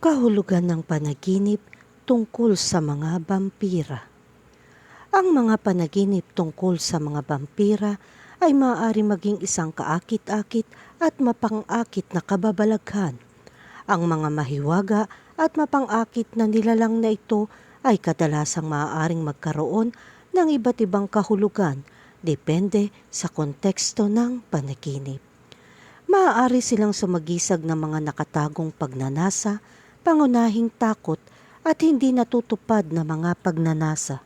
Kahulugan ng panaginip tungkol sa mga vampira. Ang mga panaginip tungkol sa mga vampira ay maaari maging isang kaakit-akit at mapangakit na kababalaghan. Ang mga mahiwaga at mapangakit na nilalang na ito ay kadalasang maaaring magkaroon ng iba't ibang kahulugan depende sa konteksto ng panaginip. Maaari silang sumagisag ng mga nakatagong pagnanasa, pangunahing takot at hindi natutupad na mga pagnanasa.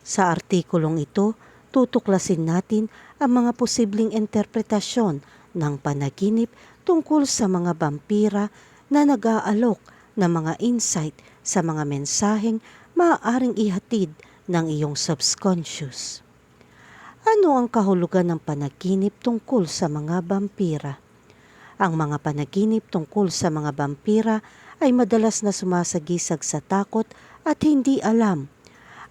Sa artikulong ito, tutuklasin natin ang mga posibleng interpretasyon ng panaginip tungkol sa mga vampira na nag-aalok ng mga insight sa mga mensaheng maaaring ihatid ng iyong subconscious. Ano ang kahulugan ng panaginip tungkol sa mga vampira? Ang mga panaginip tungkol sa mga vampira ay madalas na sumasagisag sa takot at hindi alam.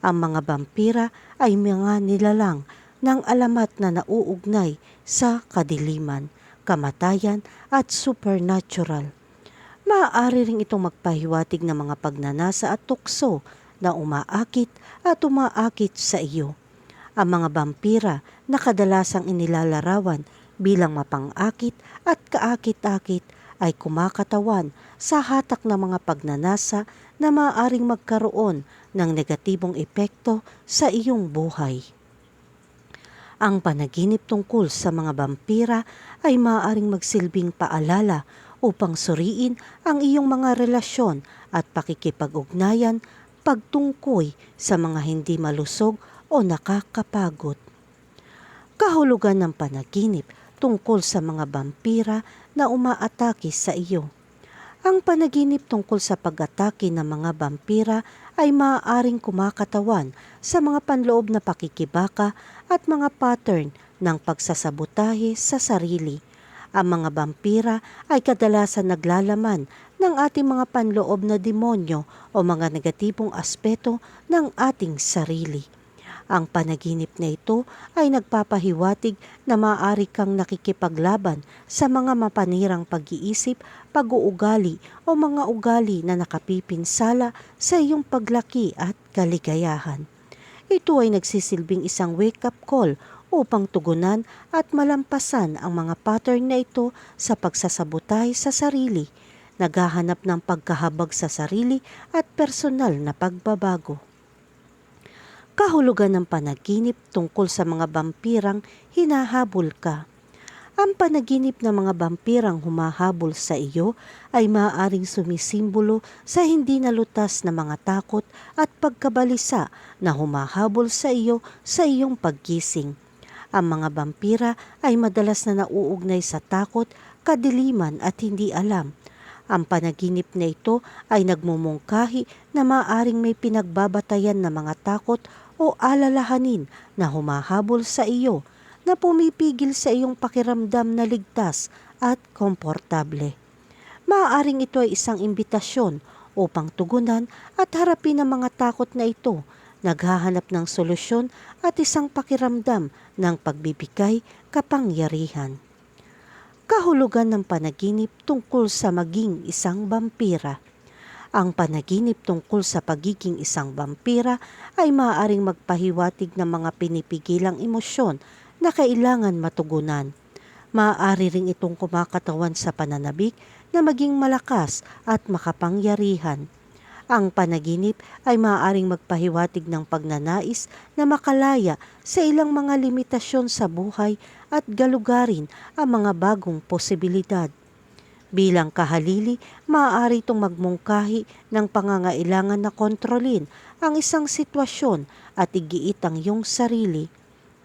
Ang mga vampira ay mga nilalang ng alamat na nauugnay sa kadiliman, kamatayan at supernatural. Maaari ring itong magpahiwatig ng mga pagnanasa at tukso na umaakit at umaakit sa iyo. Ang mga vampira na kadalasang inilalarawan bilang mapangakit at kaakit-akit ay kumakatawan sa hatak ng mga pagnanasa na maaaring magkaroon ng negatibong epekto sa iyong buhay. Ang panaginip tungkol sa mga vampira ay maaaring magsilbing paalala upang suriin ang iyong mga relasyon at pakikipag-ugnayan pagtungkoy sa mga hindi malusog o nakakapagod. Kahulugan ng panaginip tungkol sa mga vampira na umaatake sa iyo. Ang panaginip tungkol sa pag-atake ng mga vampira ay maaaring kumakatawan sa mga panloob na pakikibaka at mga pattern ng pagsasabotahe sa sarili. Ang mga vampira ay kadalasan naglalaman ng ating mga panloob na demonyo o mga negatibong aspeto ng ating sarili. Ang panaginip na ito ay nagpapahiwatig na maaari kang nakikipaglaban sa mga mapanirang pag-iisip, pag-uugali o mga ugali na nakapipinsala sa iyong paglaki at kaligayahan. Ito ay nagsisilbing isang wake-up call upang tugunan at malampasan ang mga pattern na ito sa pagsasabotay sa sarili, naghahanap ng pagkahabag sa sarili at personal na pagbabago kahulugan ng panaginip tungkol sa mga vampirang hinahabol ka. Ang panaginip ng mga vampirang humahabol sa iyo ay maaaring sumisimbolo sa hindi nalutas na mga takot at pagkabalisa na humahabol sa iyo sa iyong paggising. Ang mga vampira ay madalas na nauugnay sa takot, kadiliman at hindi alam. Ang panaginip na ito ay nagmumungkahi na maaring may pinagbabatayan na mga takot o alalahanin na humahabol sa iyo na pumipigil sa iyong pakiramdam na ligtas at komportable. Maaaring ito ay isang imbitasyon upang tugunan at harapin ang mga takot na ito, naghahanap ng solusyon at isang pakiramdam ng pagbibigay kapangyarihan. Kahulugan ng panaginip tungkol sa maging isang vampira. Ang panaginip tungkol sa pagiging isang vampira ay maaaring magpahiwatig ng mga pinipigilang emosyon na kailangan matugunan. Maaari ring itong kumakatawan sa pananabik na maging malakas at makapangyarihan. Ang panaginip ay maaaring magpahiwatig ng pagnanais na makalaya sa ilang mga limitasyon sa buhay at galugarin ang mga bagong posibilidad. Bilang kahalili, maaari itong magmungkahi ng pangangailangan na kontrolin ang isang sitwasyon at igiit ang iyong sarili.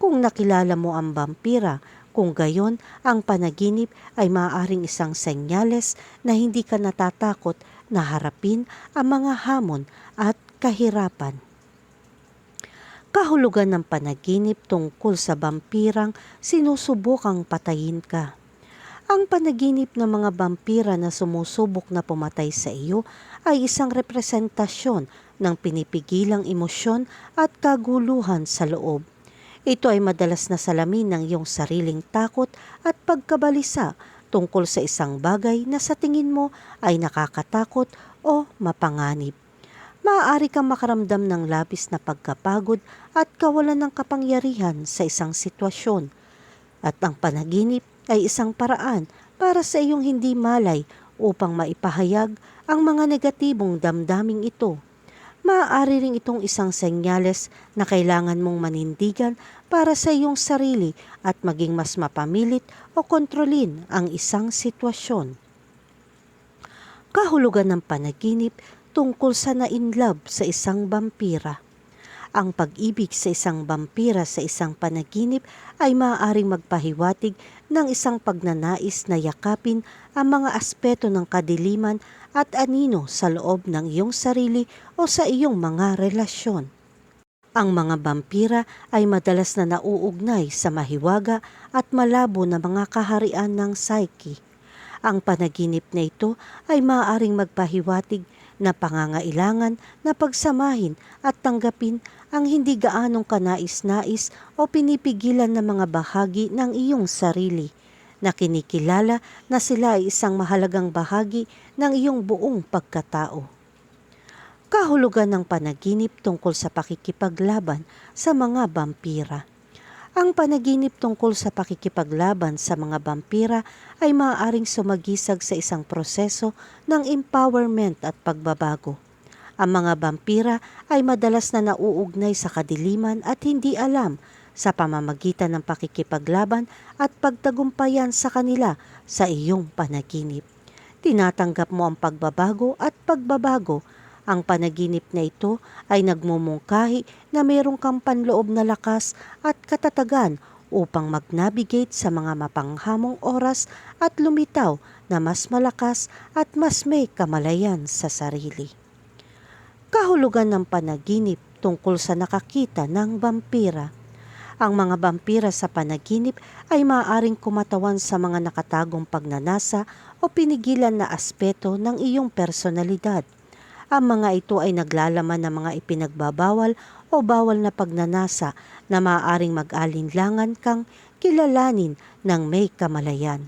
Kung nakilala mo ang vampira, kung gayon ang panaginip ay maaaring isang senyales na hindi ka natatakot na harapin ang mga hamon at kahirapan. Kahulugan ng panaginip tungkol sa vampirang sinusubukang patayin ka. Ang panaginip ng mga vampira na sumusubok na pumatay sa iyo ay isang representasyon ng pinipigilang emosyon at kaguluhan sa loob. Ito ay madalas na salamin ng iyong sariling takot at pagkabalisa tungkol sa isang bagay na sa tingin mo ay nakakatakot o mapanganib. Maaari kang makaramdam ng labis na pagkapagod at kawalan ng kapangyarihan sa isang sitwasyon. At ang panaginip ay isang paraan para sa iyong hindi malay upang maipahayag ang mga negatibong damdaming ito. Maaari ring itong isang senyales na kailangan mong manindigan para sa iyong sarili at maging mas mapamilit o kontrolin ang isang sitwasyon. Kahulugan ng panaginip tungkol sa na-inlove sa isang vampira. Ang pag-ibig sa isang vampira sa isang panaginip ay maaaring magpahiwatig ng isang pagnanais na yakapin ang mga aspeto ng kadiliman at anino sa loob ng iyong sarili o sa iyong mga relasyon. Ang mga vampira ay madalas na nauugnay sa mahiwaga at malabo na mga kaharian ng psyche. Ang panaginip na ito ay maaaring magpahiwatig na pangangailangan na pagsamahin at tanggapin ang hindi gaanong kanais-nais o pinipigilan na mga bahagi ng iyong sarili na kinikilala na sila ay isang mahalagang bahagi ng iyong buong pagkatao. Kahulugan ng panaginip tungkol sa pakikipaglaban sa mga vampira. Ang panaginip tungkol sa pakikipaglaban sa mga vampira ay maaaring sumagisag sa isang proseso ng empowerment at pagbabago. Ang mga vampira ay madalas na nauugnay sa kadiliman at hindi alam sa pamamagitan ng pakikipaglaban at pagtagumpayan sa kanila sa iyong panaginip. Tinatanggap mo ang pagbabago at pagbabago. Ang panaginip na ito ay nagmumungkahi na mayroong kang panloob na lakas at katatagan upang mag-navigate sa mga mapanghamong oras at lumitaw na mas malakas at mas may kamalayan sa sarili. Kahulugan ng panaginip tungkol sa nakakita ng vampira. Ang mga vampira sa panaginip ay maaaring kumatawan sa mga nakatagong pagnanasa o pinigilan na aspeto ng iyong personalidad. Ang mga ito ay naglalaman ng mga ipinagbabawal o bawal na pagnanasa na maaaring mag-alinlangan kang kilalanin ng may kamalayan.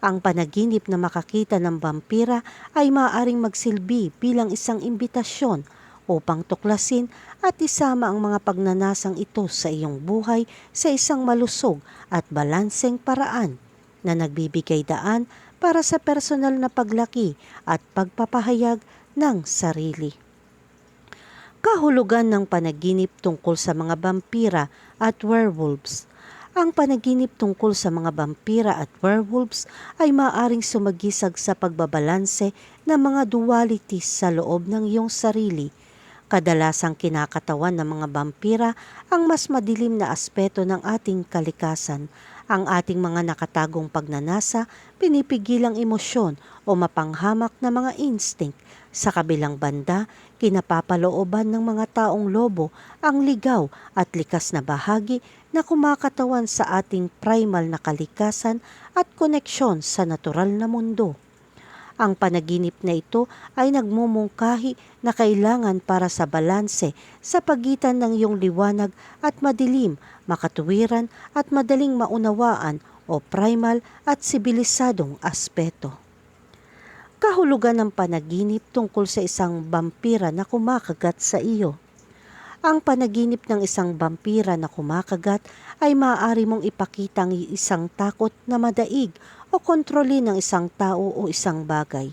Ang panaginip na makakita ng vampira ay maaaring magsilbi bilang isang imbitasyon upang tuklasin at isama ang mga pagnanasang ito sa iyong buhay sa isang malusog at balanseng paraan na nagbibigay daan para sa personal na paglaki at pagpapahayag ng sarili. Kahulugan ng panaginip tungkol sa mga vampira at werewolves. Ang panaginip tungkol sa mga vampira at werewolves ay maaring sumagisag sa pagbabalanse ng mga dualities sa loob ng iyong sarili – Kadalasang kinakatawan ng mga vampira ang mas madilim na aspeto ng ating kalikasan, ang ating mga nakatagong pagnanasa, pinipigilang emosyon o mapanghamak na mga instinct. Sa kabilang banda, kinapapalooban ng mga taong lobo ang ligaw at likas na bahagi na kumakatawan sa ating primal na kalikasan at koneksyon sa natural na mundo. Ang panaginip na ito ay nagmumungkahi na kailangan para sa balanse sa pagitan ng iyong liwanag at madilim, makatuwiran at madaling maunawaan o primal at sibilisadong aspeto. Kahulugan ng panaginip tungkol sa isang vampira na kumakagat sa iyo. Ang panaginip ng isang vampira na kumakagat ay maaari mong ipakita ang isang takot na madaig o kontrolin ng isang tao o isang bagay.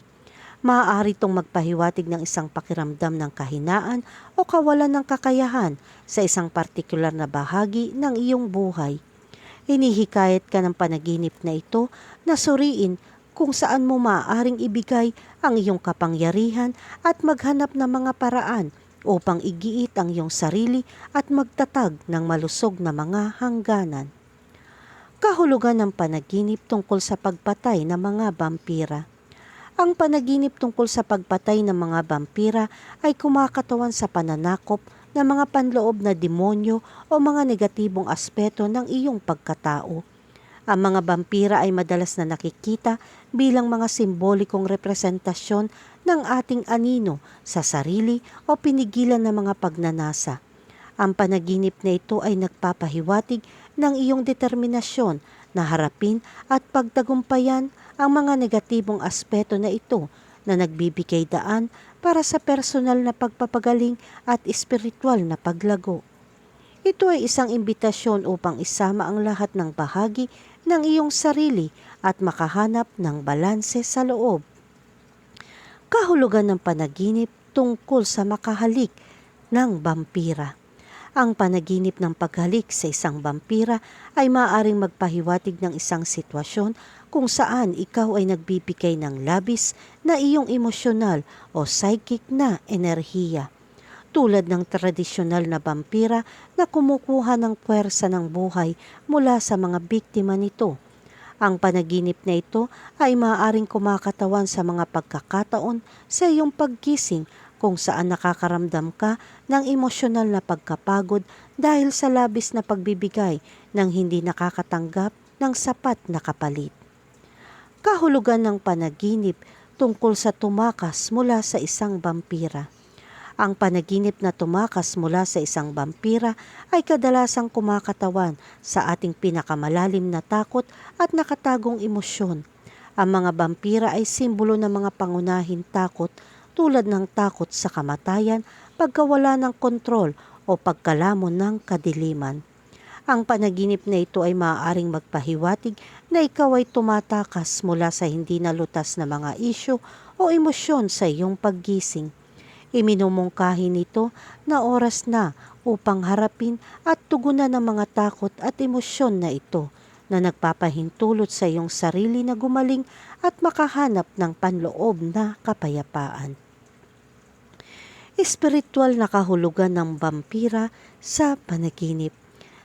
Maaari itong magpahiwatig ng isang pakiramdam ng kahinaan o kawalan ng kakayahan sa isang partikular na bahagi ng iyong buhay. Hinihikayat ka ng panaginip na ito na suriin kung saan mo maaaring ibigay ang iyong kapangyarihan at maghanap ng mga paraan upang igiit ang iyong sarili at magtatag ng malusog na mga hangganan kahulugan ng panaginip tungkol sa pagpatay ng mga vampira. Ang panaginip tungkol sa pagpatay ng mga vampira ay kumakatawan sa pananakop ng mga panloob na demonyo o mga negatibong aspeto ng iyong pagkatao. Ang mga vampira ay madalas na nakikita bilang mga simbolikong representasyon ng ating anino sa sarili o pinigilan ng mga pagnanasa. Ang panaginip na ito ay nagpapahiwatig ng iyong determinasyon na harapin at pagtagumpayan ang mga negatibong aspeto na ito na nagbibigay daan para sa personal na pagpapagaling at espiritual na paglago. Ito ay isang imbitasyon upang isama ang lahat ng bahagi ng iyong sarili at makahanap ng balanse sa loob. Kahulugan ng panaginip tungkol sa makahalik ng vampira. Ang panaginip ng paghalik sa isang vampira ay maaaring magpahiwatig ng isang sitwasyon kung saan ikaw ay nagbibigay ng labis na iyong emosyonal o psychic na enerhiya. Tulad ng tradisyonal na vampira na kumukuha ng puwersa ng buhay mula sa mga biktima nito. Ang panaginip na ito ay maaaring kumakatawan sa mga pagkakataon sa iyong paggising kung saan nakakaramdam ka ng emosyonal na pagkapagod dahil sa labis na pagbibigay ng hindi nakakatanggap ng sapat na kapalit. Kahulugan ng panaginip tungkol sa tumakas mula sa isang vampira. Ang panaginip na tumakas mula sa isang vampira ay kadalasang kumakatawan sa ating pinakamalalim na takot at nakatagong emosyon. Ang mga vampira ay simbolo ng mga pangunahin takot tulad ng takot sa kamatayan, pagkawala ng kontrol o pagkalamon ng kadiliman. Ang panaginip na ito ay maaaring magpahiwatig na ikaw ay tumatakas mula sa hindi nalutas na mga isyo o emosyon sa iyong paggising. Iminumungkahi nito na oras na upang harapin at tugunan ang mga takot at emosyon na ito na nagpapahintulot sa iyong sarili na gumaling at makahanap ng panloob na kapayapaan. Espiritual na kahulugan ng vampira sa panaginip.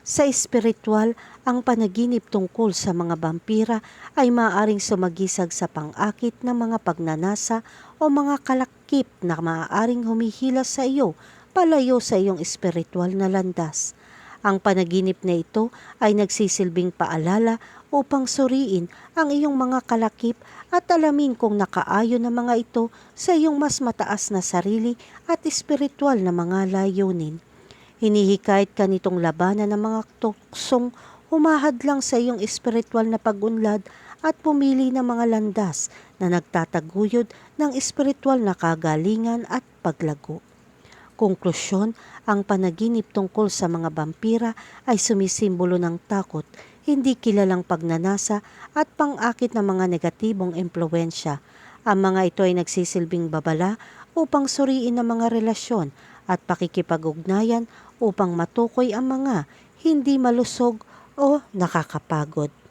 Sa espiritual, ang panaginip tungkol sa mga vampira ay maaaring sumagisag sa pang-akit ng mga pagnanasa o mga kalakip na maaaring humihila sa iyo palayo sa iyong espiritual na landas. Ang panaginip na ito ay nagsisilbing paalala upang suriin ang iyong mga kalakip at alamin kung nakaayon ang mga ito sa iyong mas mataas na sarili at espiritual na mga layunin. Hinihikayat ka nitong labanan ng mga tuksong humahadlang sa iyong espiritual na pagunlad at pumili ng mga landas na nagtataguyod ng espiritual na kagalingan at paglago. Konklusyon, ang panaginip tungkol sa mga vampira ay sumisimbolo ng takot, hindi kilalang pagnanasa at pang-akit ng mga negatibong impluensya. Ang mga ito ay nagsisilbing babala upang suriin ang mga relasyon at pakikipag-ugnayan upang matukoy ang mga hindi malusog o nakakapagod.